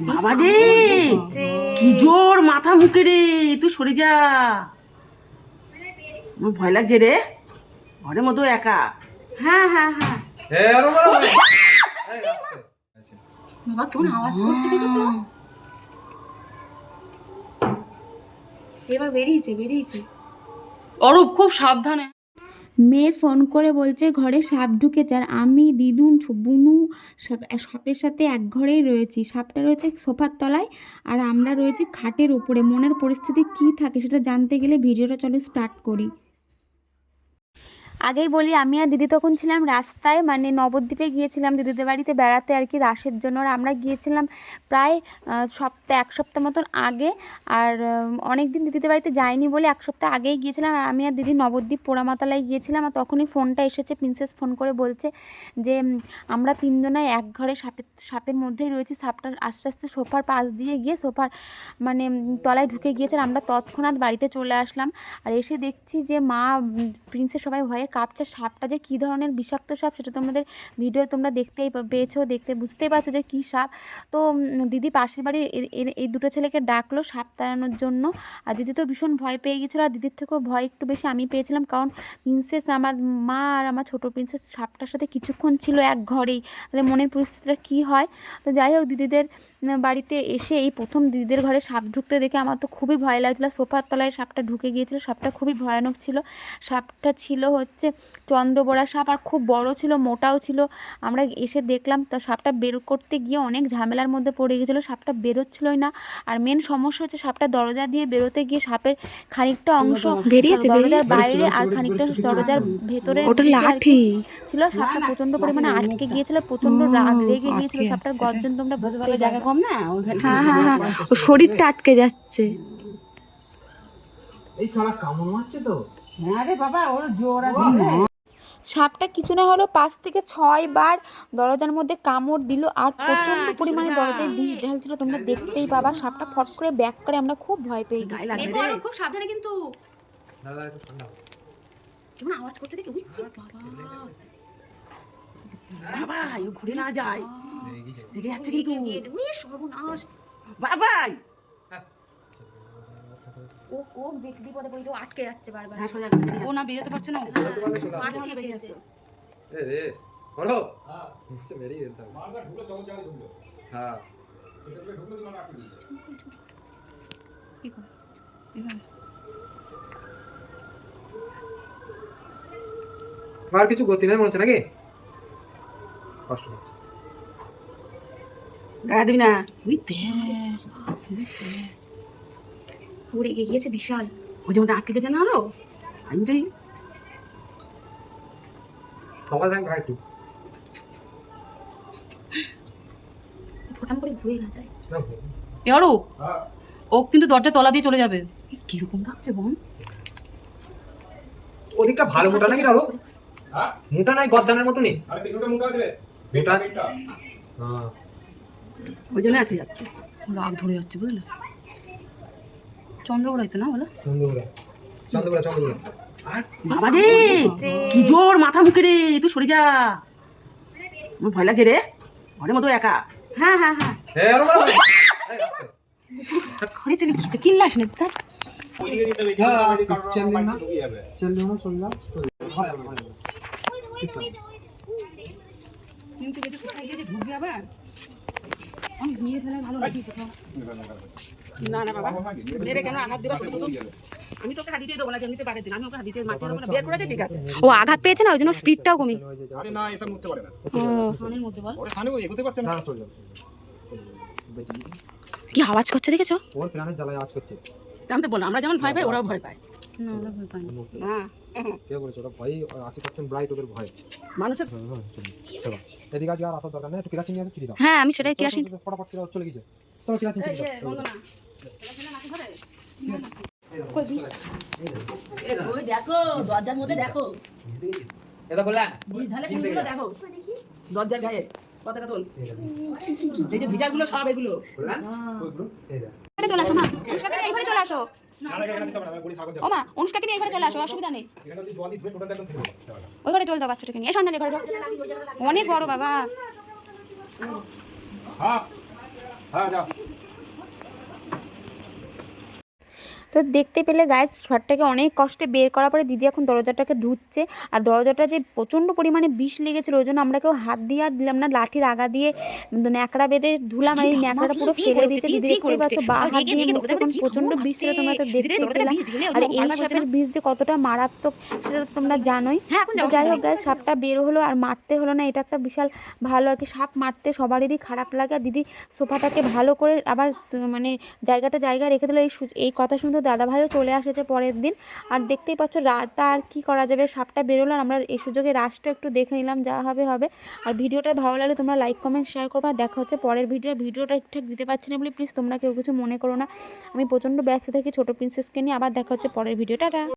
বাবা রে কি জোর মাথা মুখে রে তুই সরে যা। আমার ভয় লাগছে রে ঘরের মতো একা। হ্যাঁ হ্যাঁ হ্যাঁ। বাবা কেমন আওয়াজ করতে দেখেছ এবার বেরিয়েছে বেরিয়েছে। অরূপ খুব সাবধানে। মেয়ে ফোন করে বলছে, ঘরে সাপ ঢুকেছে আর আমি, দিদুন বুনু সাপের সাথে এক ঘরেই রয়েছি। সাপটা রয়েছে সোফার তলায় আর আমরা রয়েছি খাটের উপরে। মনের পরিস্থিতি কি থাকে সেটা জানতে গেলে ভিডিওটা চলো স্টার্ট করি। আগেই বলি, আমি আর দিদি তখন ছিলাম রাস্তায় মানে নবদ্বীপে গিয়েছিলাম দিদিদের বাড়িতে বেড়াতে আর কি, রাসের জন্য। আর আমরা গিয়েছিলাম প্রায় সপ্তাহ, এক সপ্তাহ মতন আগে। আর অনেক দিন দিদিদের বাড়িতে যাইনি বলে এক সপ্তাহ আগেই গিয়েছিলাম। আর আমি আর দিদি নবদ্বীপ পোড়ামাতলায় গিয়েছিলাম। আর তখনই ফোনটা এসেছে, প্রিন্সেস ফোন করে বলছে যে আমরা তিনজনায় এক ঘরে সাপের সাপের মধ্যেই রয়েছি। সাপটা আস্তে আস্তে সোফার পাশ দিয়ে গিয়ে সোফার মানে তলায় ঢুকে গিয়েছে। আমরা তৎক্ষণাৎ বাড়িতে চলে আসলাম। আর এসে দেখছি যে মা প্রিন্সের সবাই ভয়ে কাঁপছে সাপটা যে কী ধরনের বিষাক্ত সাপ সেটা তোমাদের ভিডিও তোমরা দেখতেই পেয়েছ, দেখতে বুঝতেই পারছ যে কী সাপ। তো দিদি পাশের বাড়ির এই দুটো ছেলেকে ডাকলো সাপ তাড়ানোর জন্য। আর দিদি তো ভীষণ ভয় পেয়ে গেছিল, আর দিদির থেকেও ভয় একটু বেশি আমি পেয়েছিলাম। কারণ প্রিন্সেস আমার মা আর আমার ছোটো প্রিন্সেস সাপটার সাথে কিছুক্ষণ ছিল এক ঘরেই। তাহলে মনের পরিস্থিতিটা কী হয়? তো যাই হোক, দিদিদের বাড়িতে এসে এই প্রথম দিদিদের ঘরে সাপ ঢুকতে দেখে আমার তো খুবই ভয় লাগছিল। সোফার তলায় সাপটা ঢুকে গিয়েছিল সাপটা খুবই ভয়ানক ছিল। সাপটা ছিল হচ্ছে চন্দ্রবোড়া সাপ আর খুব বড় ছিল মোটাও ছিল। আমরা এসে দেখলাম তো সাপটা বের করতে গিয়ে অনেক ঝামেলার মধ্যে পড়ে গেছিল সাপটা বেরোচ্ছিলই না। আর মেন সমস্যা হচ্ছে সাপটা দরজা দিয়ে বেরোতে গিয়ে সাপের খানিকটা অংশ বেরিয়েছে, দরজার বাইরে আর খানিকটা দরজার ভেতরে ছিল। সাপটা প্রচণ্ড পরিমাণে আটকে গিয়েছিল প্রচণ্ড রাগ রেগে গিয়েছিল। সাপটার গর্জন তোমরা পারবে কম না? হ্যাঁ হ্যাঁ হ্যাঁ। ও শরীরটা আটকে যাচ্ছে। এই সারা কামড় মারছে তো। হ্যাঁ রে বাবা ওর জোর আছে। সাপটা কিছু না হলেও পাঁচ থেকে ছয় বার দরজার মধ্যে কামড় দিল আর প্রচণ্ড পরিমাণে দরজায় বিষ ঢালছিল তোমরা দেখতেই পাবা। সাপটা ফট করে ব্যাক করে আমরা খুব ভয় পেয়ে গেছি। খুব সাবধানে কিন্তু। কেমন আওয়াজ করছে দেখি বাবা। বাবা ও ঘুরে না যায় রেগে যাচ্ছে কিন্তু। সর্বনাশ। বাবাই ও ও বিপদে পড়ে আটকে যাচ্ছে বারবার। হ্যাঁ ও না বেরোতে পারছে না আটকে গেছে এ রে বড় নিচে হ্যাঁ। কি করে? এভাবে। আর কিছু গতি নেই মনে হচ্ছে নাকি? কষ্ট হচ্ছে দিবি না দেখ। ও গিয়েছে বিশাল। ওই যেমন আটকে গেছে না আরও? আমি তো এই সকাল থেকে খাই একটু ফোটাম করে ঘুরে না যায়। এ অরূপ ও কিন্তু দরজা তলা দিয়ে চলে যাবে। কীরকম লাগছে বোন ওদিকটা ভালো মোটা নাকি ধরো মোটা নাই গদ্দানের মতো নেই মোটা হ্যাঁ। ওই জন্য আটকে যাচ্ছে। রাগ ধরে যাচ্ছে বুঝলে? চন্দ্রগড়াই তো না বলো? চন্দ্রপুরা চন্দ্রপুরা চন্দ্রপুরা বাবা রে! কি জোর মাথা মুখে রে! তুই সরে যা। আমার ভয় লাগছে রে। ঘরের মতো একা। হ্যাঁ হ্যাঁ হ্যাঁ। ঘরে চলে গিয়েছে চিল্লাস না তার? চল না চল না চল না ঘরে যাব, ঘরে যাব। কিন্তু যদি কোথায় গিয়ে ঢুকবে আবার? আমি ঘুমিয়ে ফেলে ভালো লাগে কোথাও। না না বাবা মেরে কেন আঘাত দেবা আমি তোকে হাত দিতে দেবো না যেমনিতে পারে আমি ওকে হাত দিতে মারতে দেবো না। বের করেছে ঠিক আছে। ও আঘাত পেয়েছে না ওই জন্য স্পিডটাও কমে। আরে না এসব মুততে পারে না। ফোনের মধ্যে বল। ওরে সামনে এগোতে পারছে না। না চল কি আওয়াজ করছে দেখেছ? ওর প্রাণের জ্বালায় আওয়াজ করছে। আমি তো বললাম আমরা যেমন ভয় পাই ওরাও ভয় পায়। না আমরা ভয় পাই না। না। কে বলেছে ওরা ভয় আশি পার্সেন্ট ব্রাইট ওদের ভয়। মানুষের হ্যাঁ হ্যাঁ এদিকে আজ আর আসার দরকার নেই একটু কেরাসিন নিয়ে চিঠি দাও হ্যাঁ আমি সেটাই কেরাসিন ফটাফট করে চলে গেছে চলো কেরাসিন চিঠি দাও ওই দেখো দরজার মধ্যে দেখো এটা বললেন বিষ ঢালে কোনগুলো দেখো দরজার গায়ে পতাকা তোল এই যে ভিজাগুলো। সব এগুলো চলে আসো মা অনুষ্কাকে নিয়ে এই ঘরে চলে আসো। ও মা অনুষ্কাকে নিয়ে ঘরে চলে আসো অসুবিধা নেই। ওই ঘরে চলে যাও বাচ্চাটাকে নিয়ে। সন্ধ্যা ঘরে অনেক বড় বাবা। হ্যাঁ হ্যাঁ যাও তো দেখতে পেলে গায়ে শটটাকে অনেক কষ্টে বের করার পরে দিদি এখন দরজাটাকে ধুচ্ছে আর দরজাটা যে প্রচণ্ড পরিমাণে বিষ লেগেছিলো ওই জন্য আমরা কেউ হাত দিয়ে আর দিলাম না লাঠির আগা দিয়ে ন্যাকড়া বেঁধে ধুলাম আর এই ন্যাকড়াটা পুরো ফেলে দিয়েছে দিদি দেখতেই পাচ্ছ বা হাত দিয়ে প্রচণ্ড বিষ ছিল তোমরা তো দেখতেই পেলাম। আর এই সাপের বিষ যে কতটা মারাত্মক সেটা তো তোমরা জানোই। হ্যাঁ, যাই হোক গায়ে সাপটা বের হলো আর মারতে হলো না এটা একটা বিশাল ভালো আর কি সাপ মারতে সবারই খারাপ লাগে। আর দিদি সোফাটাকে ভালো করে আবার মানে জায়গাটা জায়গায় রেখে দিল এই এই কথা শুনতে দাদাভাইও চলে আসেছে পরের দিন। আর দেখতেই পাচ্ছ রাত আর কী করা যাবে, সাপটা বেরোলো আমরা এই সুযোগে রাসটা একটু দেখে নিলাম যা হবে হবে। আর ভিডিওটা ভালো লাগলে তোমরা লাইক কমেন্ট শেয়ার করব। আর দেখা হচ্ছে পরের ভিডিও ভিডিওটা ঠিকঠাক দিতে পারছি না বলে প্লিজ তোমরা কেউ কিছু মনে করো না। আমি প্রচণ্ড ব্যস্ত থাকি ছোটো প্রিন্সেসকে নিয়ে। আবার দেখা হচ্ছে পরের ভিডিওটা